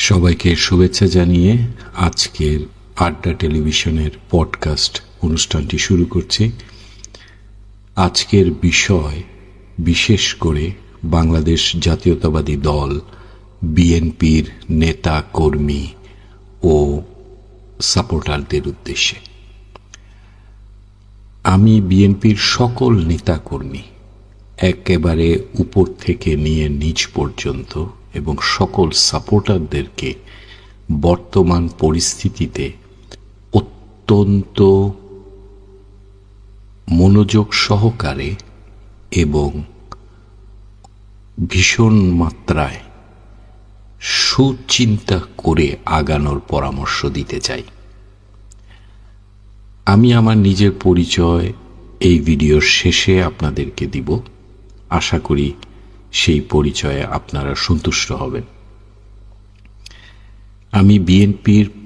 সবাইকে শুভেচ্ছা জানিয়ে আজকের আড্ডা টেলিভিশনের পডকাস্ট অনুষ্ঠানটি শুরু করছি। আজকের বিষয় বিশেষ করে বাংলাদেশ জাতীয়তাবাদী দল, বিএনপির নেতা কর্মী ও সাপোর্টারদের উদ্দেশ্যে। আমি বিএনপির সকল নেতাকর্মী একেবারে উপর থেকে নিয়ে নিচ পর্যন্ত এবং সকল সাপোর্টারদেরকে বর্তমান পরিস্থিতিতে অত্যন্ত মনোযোগ সহকারে এবং ভীষণ মাত্রায় সুচিন্তা করে আগানোর পরামর্শ দিতে চাই। আমি আমার নিজের পরিচয় এই ভিডিওর শেষে আপনাদেরকে দিব। আশা করি সেই পরিচয়ে আপনারা সন্তুষ্ট হবেন। আমি বিএনপির